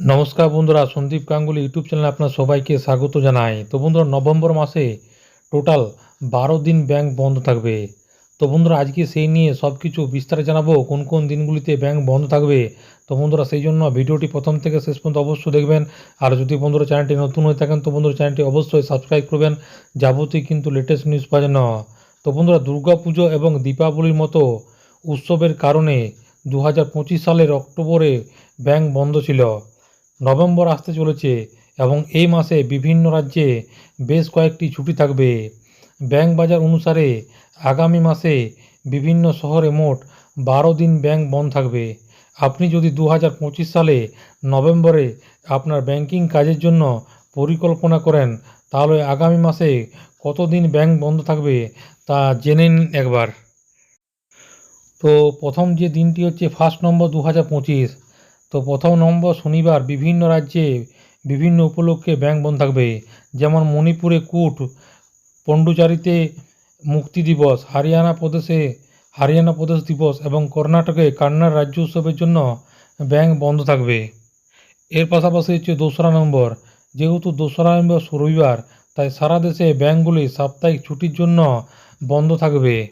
নমস্কার বন্ধুরা, সন্দীপ গাঙ্গুলি ইউটিউব চ্যানেলে আপনার সবাইকে স্বাগত জানাই। তো বন্ধুরা, নভেম্বর মাসে টোটাল বারো দিন ব্যাংক বন্ধ থাকবে। তো বন্ধুরা, আজকে সেই নিয়ে সব কিছু বিস্তারে জানাব, কোন কোন দিনগুলিতে ব্যাংক বন্ধ থাকবে। তো বন্ধুরা, সেই জন্য ভিডিওটি প্রথম থেকে শেষ পর্যন্ত অবশ্যই দেখবেন। আর যদি বন্ধুরা চ্যানেলটি নতুন হয়ে থাকেন, তো বন্ধুরা চ্যানেলটি অবশ্যই সাবস্ক্রাইব করবেন। যাবতীয় কিন্তু লেটেস্ট নিউজ পাওয়ার জন্য। তো বন্ধুরা, দুর্গাপুজো এবং দীপাবলির মতো উৎসবের কারণে দু হাজার পঁচিশ সালের অক্টোবরে ব্যাংক বন্ধ ছিল। নভেম্বর আসতে চলেছে এবং এই মাসে বিভিন্ন রাজ্যে বেশ কয়েকটি ছুটি থাকবে। ব্যাংক বাজার অনুসারে আগামী মাসে বিভিন্ন শহরে মোট বারো দিন ব্যাংক বন্ধ থাকবে। আপনি যদি দু হাজার পঁচিশ সালে নভেম্বরে আপনার ব্যাংকিং কাজের জন্য পরিকল্পনা করেন, তাহলে আগামী মাসে কতদিন ব্যাংক বন্ধ থাকবে তা জেনে নিন একবার। তো প্রথম যে দিনটি হচ্ছে ফার্স্ট নম্বর দু হাজার পঁচিশ তো প্রথম নম্বর শনিবার বিভিন্ন রাজ্যে বিভিন্ন উপলক্ষে ব্যাংক বন্ধ থাকবে। যেমন মণিপুরে কুট পণ্ডুচারিতে মুক্তি দিবস, হরিয়ানা প্রদেশে, হরিয়ানা প্রদেশ দিবস এবং কর্ণাটকে কান্নার রাজ্য উৎসবের জন্য ব্যাংক বন্ধ থাকবে। এর পাশাপাশি হচ্ছে দোসরা নম্বর। যেহেতু দোসরা নম্বর রবিবার, তাই সারা দেশে ব্যাংকগুলি সাপ্তাহিক ছুটির জন্য বন্ধ থাকবে।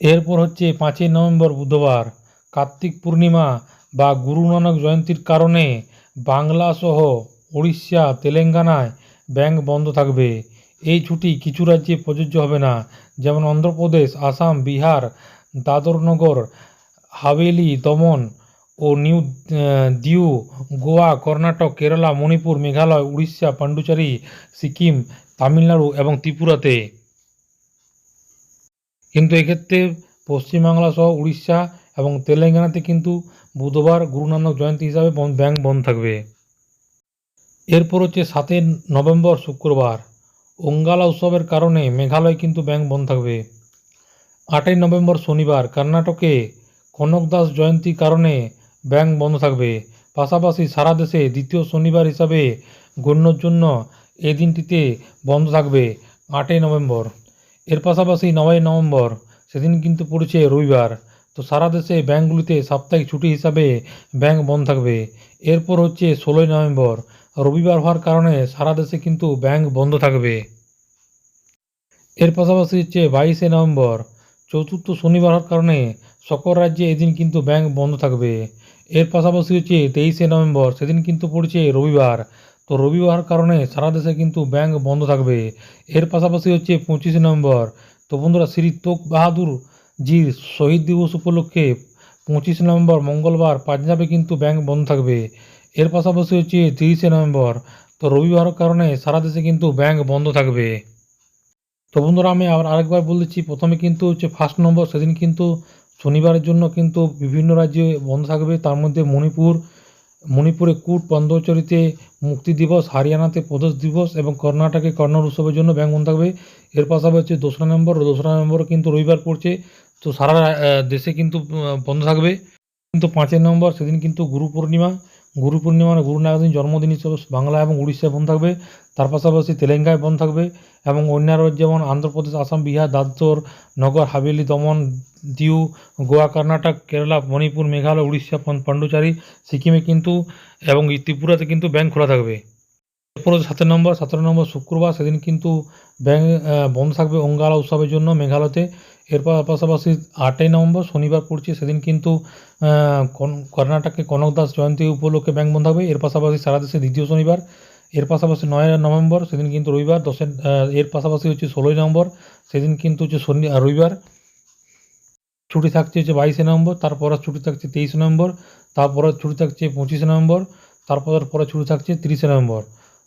এরপর হচ্ছে পাঁচই নভেম্বর বুধবার। কার্তিক পূর্ণিমা বা গুরু নানক জয়ন্তীর কারণে বাংলা সহ উড়িষ্যা তেলেঙ্গানায় ব্যাংক বন্ধ থাকবে। এই ছুটি কিছু রাজ্যে প্রযোজ্য হবে না। যেমন অন্ধ্রপ্রদেশ, আসাম, বিহার দাদরনগর হাভেলি, দমন ও নিউ দিউ, গোয়া, কর্ণাটক, কেরালা, মণিপুর, মেঘালয়, উড়িষ্যা, পান্ডুচারি, সিকিম, তামিলনাড়ু এবং ত্রিপুরাতে। কিন্তু এক্ষেত্রে পশ্চিমবাংলা সহ উড়িষ্যা এবং তেলেঙ্গানাতে কিন্তু বুধবার গুরু নানক জয়ন্তী হিসাবে ব্যাংক বন্ধ থাকবে। এরপর হচ্ছে সাতই নভেম্বর শুক্রবার। ওঙ্গালা উৎসবের কারণে মেঘালয় কিন্তু ব্যাংক বন্ধ থাকবে। আটই নভেম্বর শনিবার কর্ণাটকে কনকদাস জয়ন্তীর কারণে ব্যাংক বন্ধ থাকবে। পাশাপাশি সারা দেশে দ্বিতীয় শনিবার হিসাবে গণ্যর জন্য এই দিনটিতে বন্ধ থাকবে আটই নভেম্বর। এর পাশাপাশি নয়ই নভেম্বর সেদিন কিন্তু পড়েছে রবিবার। তো সারা দেশে ব্যাংকগুলিতে সাপ্তাহিক ছুটি হিসাবে ব্যাংক বন্ধ থাকবে। এরপর হচ্ছে ষোলোই নভেম্বর। রবিবার হওয়ার কারণে সারা দেশে কিন্তু ব্যাংক বন্ধ থাকবে। এর পাশাপাশি হচ্ছে বাইশে নভেম্বর। চতুর্থ শনিবার হওয়ার কারণে সকল রাজ্যে এদিন কিন্তু ব্যাংক বন্ধ থাকবে। এর পাশাপাশি হচ্ছে তেইশে নভেম্বর, সেদিন কিন্তু পড়ছে রবিবার। তো রবিবার কারণে সারা দেশে কিন্তু ব্যাংক বন্ধ থাকবে। এর পাশাপাশি হচ্ছে পঁচিশে নভেম্বর। তো বন্ধুরা, শ্রী তোক বাহাদুর জির শহীদ দিবস উপলক্ষে পঁচিশে নভেম্বর, মঙ্গলবার পাঞ্জাবে কিন্তু ব্যাংক বন্ধ থাকবে। এর পাশাপাশি হচ্ছে তিরিশে নভেম্বর, তো রবিবারের কারণে সারা দেশে কিন্তু ব্যাংক বন্ধ থাকবে। তো বন্ধুরা, আমি আবার আরেকবার বলেছি প্রথমে কিন্তু হচ্ছে ফার্স্ট নম্বর সেদিন কিন্তু শনিবারের জন্য কিন্তু বিভিন্ন রাজ্যে বন্ধ থাকবে। তার মধ্যে মণিপুর, মণিপুরে কুট পন্দচরিতে মুক্তি দিবস, হরিয়ানাতে প্রদেশ দিবস এবং কর্ণাটকে কর্ণর উৎসবের জন্য ব্যাংক বন্ধ থাকবে। এর পাশাপাশি দোসরা নম্বর দোসরা নম্বর কিন্তু রবিবার পড়ছে। তো সারা দেশে কিন্তু বন্ধ থাকবে। কিন্তু পাঁচের নম্বর সেদিন কিন্তু গুরু পূর্ণিমা। গুরু পূর্ণিমা মানে গুরু নানকের জন্মদিন হিসেবে বাংলা এবং উড়িষ্যায় বন্ধ থাকবে। তার পাশাপাশি তেলেঙ্গায় বন্ধ থাকবে এবং অন্যান্য যেমন আন্ধ্রপ্রদেশ, আসাম, বিহার, দাদর, নগর, হাভেলি, দমন, দিউ, গোয়া, কর্ণাটক, কেরালা, মণিপুর, মেঘালয়, উড়িষ্যা পন্ডুচারি, সিকিমে কিন্তু এবং ত্রিপুরাতে কিন্তু ব্যাংক খোলা থাকবে। এরপর সাতের নম্বর সতেরো নম্বর শুক্রবার সেদিন কিন্তু ব্যাংক বন্ধ থাকবে অঙ্গালা উৎসবের জন্য মেঘালয়তে। এর পা- পাশাপাশি আটই নভেম্বর শনিবার পড়ছে, সেদিন কিন্তু কর্ণাটকে কনক দাস জয়ন্তী উপলক্ষে ব্যাংক বন্ধ হবে এর পাশাপাশি সারা দেশে দ্বিতীয় শনিবার, এর পাশাপাশি নয় নভেম্বর, সেদিন কিন্তু রবিবার, দশের এর পাশাপাশি হচ্ছে ষোলোই নভেম্বর, সেদিন কিন্তু হচ্ছে শনি রবিবার। ছুটি থাকছে হচ্ছে বাইশে নভেম্বর, তারপরে ছুটি থাকছে তেইশে নভেম্বর, তারপরে ছুটি থাকছে পঁচিশে নভেম্বর, তারপর পরে ছুটি থাকছে তিরিশে নভেম্বর।